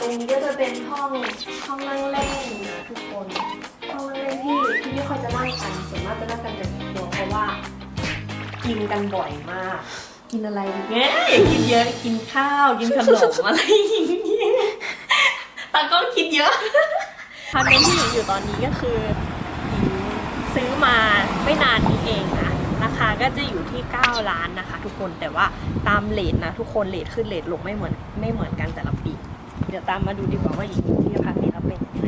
ตรงนี้ก็จะเป็นห้องห้องนั่งเล่นนะทุกคน ห้องนั่งเล่นที่ที่ไม่ค่อยจะนั่งกันส่วนมากจะนั่งกันแต่ครัวเพราะว่า กินกันบ่อยมาก กินอะไรเงี้ยกินเยอะกินข้าวกินขนมอะไรอย่างเงี้ยตาก็คิดเยอะพาร์ทเมนต์ที่หญิงอยู่ตอนนี้ก็คือซื้อมาไม่นานนี้เองนะราคาก็จะอยู่ที่ 9 ล้านนะคะ ทุกคนแต่ว่าตามเลทนะ ทุกคนเลทขึ้นเลทลงไม่เหมือนไม่เหมือนกันแต่ละปี ดี๋ยวตามมาดูดีกว่าว่าหญิงอยู่ที่พาร์ทเมนต์แล้วเป็นยังไง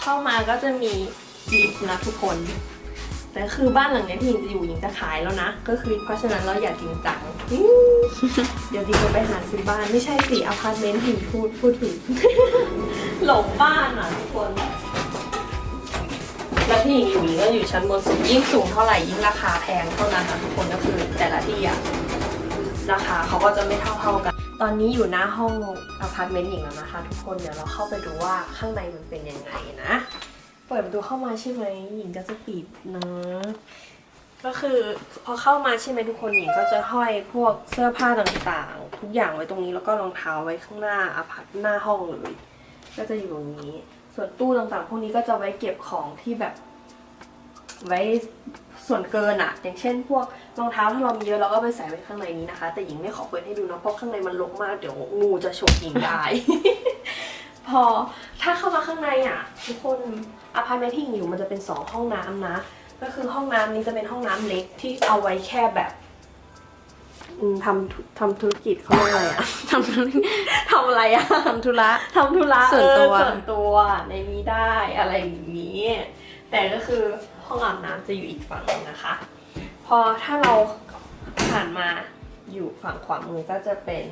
เข้ามาก็จะมีลิฟต์นะทุกคน แต่คือบ้านหลังนี้ที่หญิงจะอยู่หญิงจะขายแล้วนะ ก็คือเพราะฉะนั้นเราอย่าจริงจัง เดี๋ยวหญิงจะไปหาซื้อบ้านไม่ใช่สิอพาร์ตเมนต์หญิงพูดพูดถึงหลงบ้านอะทุกคน แล้วที่หญิงอยู่หญิงก็อยู่ชั้นบนสุดยิ่งสูงเท่าไหร่ยิ่งราคาแพงเท่านั้นนะทุกคนก็คือแต่ละที่อะราคาเขาก็จะไม่เท่าเท่ากัน ตอนนี้อยู่หน้าห้องอพาร์ตเมนต์หญิงแล้วนะคะ ทุกคนเดี๋ยวเราเข้าไปดูว่าข้างในมันเป็นยังไงนะ เปิดประตูเข้ามาใช่ไหมหญิงก็จะปิดนะก็คือพอเข้ามาใช่ไหมทุกคนหญิงก็จะห้อยพวกเสื้อผ้าต่างๆ ทุกอย่างไว้ตรงนี้แล้วก็รองเท้าไว้ข้างหน้าอพาร์ตหน้าห้องเลย ก็จะอยู่ตรงนี้ ส่วนตู้ต่างๆ พวกนี้ก็จะไว้เก็บของที่แบบไว้ส่วนเกินอะอย่างเช่น พวกรองเท้าถ้าเรามีเยอะเราก็ไปใส่ไว้ข้างในนี้นะคะ แต่หญิงไม่ขอเปิดให้ดูนะเพราะข้างในมันรกมากเดี๋ยวงูจะฉกหญิงได้ พอถ้าเข้ามาข้างในอะทุกคนอพาร์ตเมนต์ที่หญิงอยู่มันจะเป็นสองห้องน้ำนะ ก็คือห้องน้ำนี้จะเป็นห้องน้ำเล็กที่เอาไว้แค่แบบ ทำธุทำธุรกิจเขาเรียกอะไรอะทำธุรกิจทำอะไรอะทำธุระ ทำธุระส่วนตัว เออส่วนตัวในนี้ได้อะไรอย่างนี้ แต่ก็คือห้องอาบน้ำจะอยู่อีกฝั่งหนึงนะคะ พอถ้าเราผ่านมาอยู่ฝั่งขวามือก็จะเป็น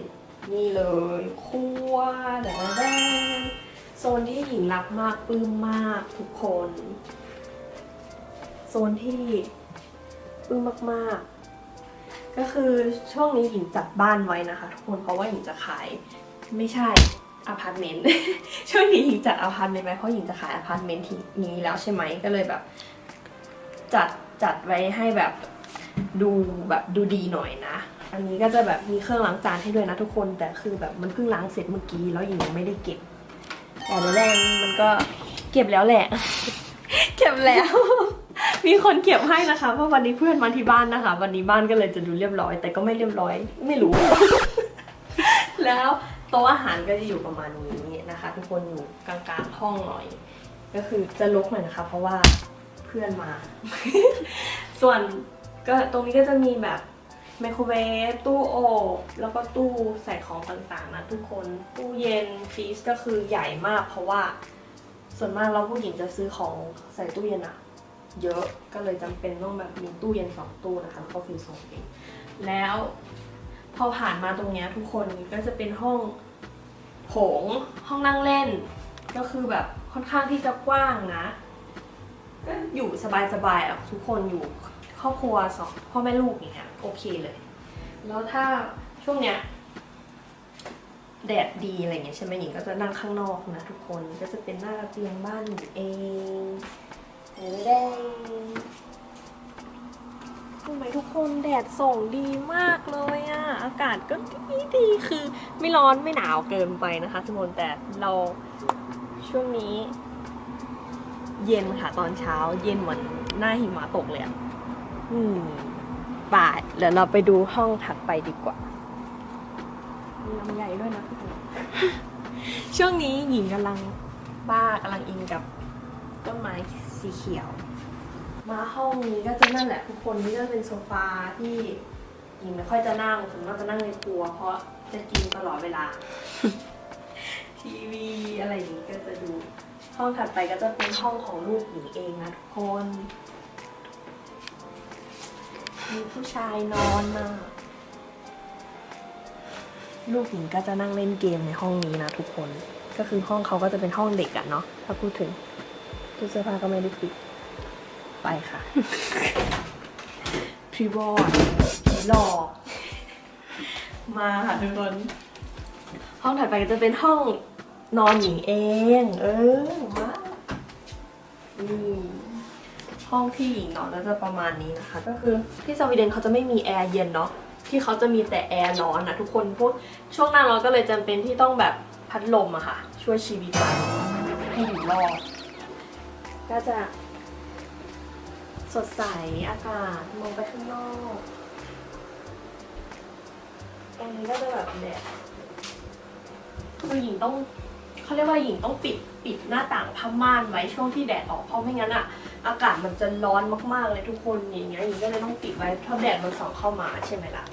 นี่เลยครัวแดงแดงโซนที่หญิงรักมากปลื้มมากทุกคน โซนที่ปลื้มมากๆ ก็คือช่วงนี้หญิงจัดบ้านไว้นะคะ ทุกคนเพราะว่าหญิงจะขายไม่ใช่อพาร์ตเมนต์ช่วงนี้หญิงจัดอพาร์ตเมนต์ไว้เพราะหญิงจะขายอพาร์ตเมนต์ที่นี้แล้วใช่ไหมก็เลยแบบ จัดจัดไว้ให้แบบดูแบบดูดีหน่อยนะ อันนี้ก็จะแบบมีเครื่องล้างจานให้ด้วยนะทุกคนแต่คือแบบมันเพิ่งล้างเสร็จเมื่อกี้แล้วหญิงยังไม่ได้เก็บแต่แรกมันก็เก็บแล้วแหละ เก็บแล้ว มีคนเก็บให้นะคะเพราะวันนี้เพื่อนมาที่บ้านนะคะ วันนี้บ้านก็เลยจะดูเรียบร้อย แต่ก็ไม่เรียบร้อย ไม่รู้ แล้วโต๊ะอาหารก็จะอยู่ประมาณนี้นะคะ ทุกคนอยู่กลางๆห้องหน่อย ก็คือจะลกหน่อยนะคะ เพราะว่าเพื่อนมา ส่วนก็ตรงนี้ก็จะมีแบบไมโครเวฟตู้อบแล้วก็ตู้ใส่ของต่างๆนะทุกคนตู้เย็นฟรีซก็คือใหญ่มาก เพราะว่าส่วนมากเราผู้หญิงจะซื้อของใส่ตู้เย็นอะ เยอะก็เลยจำเป็นต้องแบบมีตู้เย็นสองตู้นะคะแล้วก็ฟรีซสองฟรีแล้วพอผ่านมาตรงเนี้ยทุกคนก็จะเป็นห้องโถงห้องนั่งเล่น ก็คือแบบค่อนข้างที่จะกว้างนะก็อยู่สบายๆอะทุกคนอยู่ครอบครัวสองพ่อแม่ลูกอย่างเงี้ยโอเคเลย แล้วถ้าช่วงเนี้ยแดดดีอะไรเงี้ยใช่ไหมหญิงก็จะนั่งข้างนอกนะทุกคนก็จะเป็นหน้าระเบียงบ้านหญิงเอง เออได้ทำไมทุกคนแดดส่งดีมากเลยอะอากาศก็ดีดีคือ ไม่ร้อนไม่หนาวเกินไปนะคะทุกคนแต่เราช่วงนี้ เย็นค่ะตอนเช้า เย็นเหมือนหน้าหิมะตกเลยอะอืมป่ายเดี๋ยวเราไปดูห้องถัดไปดีกว่ามีลำไยด้วยนะทุกคนช่วงนี้หญิงกำลังบ้ากำลังอินกับต้นไม้ สีเขียว มาห้องนี้ก็จะนั่นแหละทุกคนนี่ก็เป็นโซฟาที่หญิงไม่ค่อยจะนั่งส่วนมากจะนั่งในครัว เพราะจะกินตลอดเวลา ทีวีอะไรอย่างนี้ก็จะดู ห้องถัดไปก็จะเป็นห้องของลูกหญิงเองนะทุกคน มีผู้ชายนอนนะลูกหญิงก็จะนั่งเล่นเกมในห้องนี้นะทุกคน ก็คือห้องเขาก็จะเป็นห้องเด็กอะเนาะถ้าพูดถึง ตู้เสื้อผ้าก็ไม่ได้ปิด ไปค่ะ พรีบอร์ดหลอกมาค่ะทุกคน ห้องถัดไปก็จะเป็นห้องนอนหญิงเอง เออ มานี่ห้องที่หญิงนอนก็จะประมาณนี้นะคะ ก็คือที่สวีเดนเขาจะไม่มีแอร์เย็นเนาะที่เขาจะมีแต่แอร์ร้อนนะทุกคนพวกช่วงหน้าร้อนก็เลยจำเป็นที่ต้องแบบพัดลมอะค่ะ ช่วยชีวิตมันให้อยู่รอด ก็จะ สดใสอากาศมองไปข้างนอกอันนี้ก็จะแบบแดดคือหญิงต้องเขาเรียกว่าหญิงต้องปิดปิดหน้าต่างผ้าม่านไว้ช่วงที่แดดออกเพราะไม่งั้นอะอากาศมันจะร้อนมากๆเลยทุกคนอย่างเงี้ยหญิงก็เลยต้องปิดไว้เพราะแดดมันส่องเข้ามาใช่ไหมล่ะ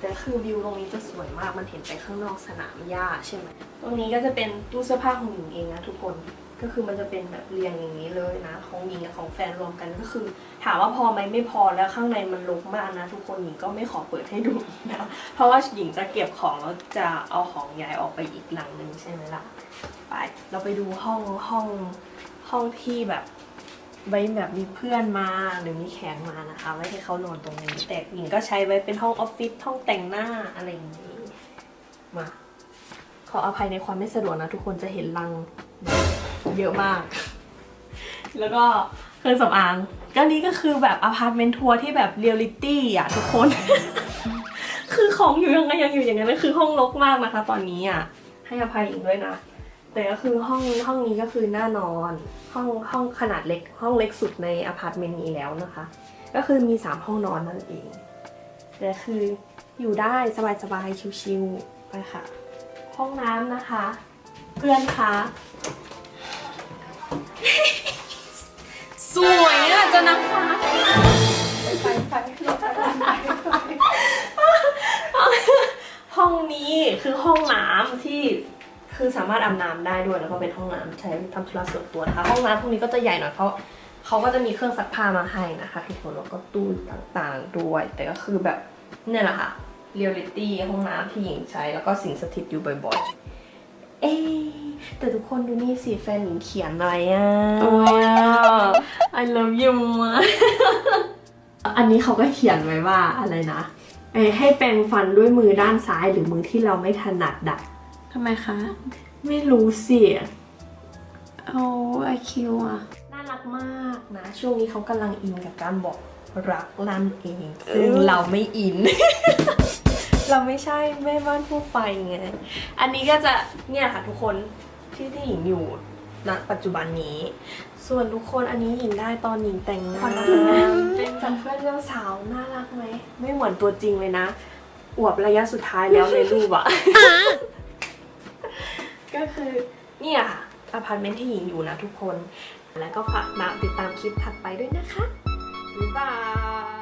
แต่คือวิวตรงนี้จะสวยมากมันเห็นไปข้างนอกสนามหญ้าใช่ไหมตรงนี้ก็จะเป็นตู้เสื้อผ้าของหญิงเองนะทุกคน ก็คือมันจะเป็นแบบเรียงอย่างนี้เลยนะ ของหญิงกับของแฟนรวมกันก็คือ ถามว่าพอไหมไม่พอแล้วข้างในมันรกมากนะ ทุกคนหญิงก็ไม่ขอเปิดให้ดูนะเพราะว่าหญิงจะเก็บของแล้วจะเอาของย้ายออกไปอีกหลังหนึ่งใช่ไหมล่ะไปเราไปดูห้องห้องห้องที่แบบไว้แบบมีเพื่อนมาหรือมีแขกมานะคะ ไว้ให้เขานอนตรงนี้ แต่หญิงก็ใช้ไว้เป็นห้องออฟฟิศห้องแต่งหน้าอะไรอย่างนี้มาขออภัยในความไม่สะดวกนะ ทุกคนจะเห็นลัง เยอะมาก แล้วก็เครื่องสำอางก็นี้ก็คือแบบอพาร์ตเมนต์ทัวร์ที่แบบเรียลลิตี้อะทุกคน คือของอยู่ยังไงยังอยู่อย่างนั้นคือห้องรกมากนะคะ ตอนนี้อะให้อภัยอีกด้วยนะ แต่ก็คือห้องห้องนี้ก็คือหน่านอน ห้องห้องขนาดเล็ก ห้องเล็กสุดในอพาร์ตเมนต์นี้แล้วนะคะ ก็คือมีสามห้องนอนนั่นเอง แต่คืออยู่ได้สบายๆชิวๆไปค่ะ ห้องน้ำนะคะ เพื่อนคะ สวยอะจะนักฟ้าไปไปลงไปลงไปห้องนี้คือห้องน้ำที่คือสามารถอาบน้ำได้ด้วยแล้วก็เป็นห้องน้ำใช้ทำธุระส่วนตัวนะคะ ห้องน้ำพวกนี้ก็จะใหญ่หน่อยเพราะเขาก็จะมีเครื่องซักผ้ามาให้นะคะทุกคนแล้วก็ตู้ต่างๆด้วย แต่ก็คือแบบเนี่ยแหละค่ะเรียลลิตี้ห้องน้ำที่หญิงใช้แล้วก็สิ่งสถิตอยู่บ่อยๆ เอ๊ะแต่ทุกคนดูนี่สิแฟนหญิงเขียนอะไรอะ I love you มากอันนี้เขาก็เขียนไว้ว่าอะไรนะเอ้ยให้แปรงฟันด้วยมือด้านซ้ายหรือมือที่เราไม่ถนัดดักทำไมคะ ไม่รู้สิเอาไอคิวอะ น่ารักมากนะ ช่วงนี้เขากำลังอินกับการบอกรักนั่นเอง ซึ่งเราไม่อิน เราไม่ใช่แม่บ้านผู้ไฟไง อันนี้ก็จะเนี่ยค่ะทุกคนที่ที่หญิงอยู่ณปัจจุบันนี้ ส่วนทุกคนอันนี้หญิงได้ตอนหญิงแต่งงานเป็นจากเพื่อนเจ้าสาวน่ารักไหมไม่เหมือนตัวจริงเลยนะ อวบระยะสุดท้ายแล้วในรูปอะก็คือเนี่ยค่ะอพาร์ตเมนต์ที่หญิงอยู่นะทุกคน แล้วก็ฝากมาติดตามคลิปถัดไปด้วยนะคะบ๊ายบาย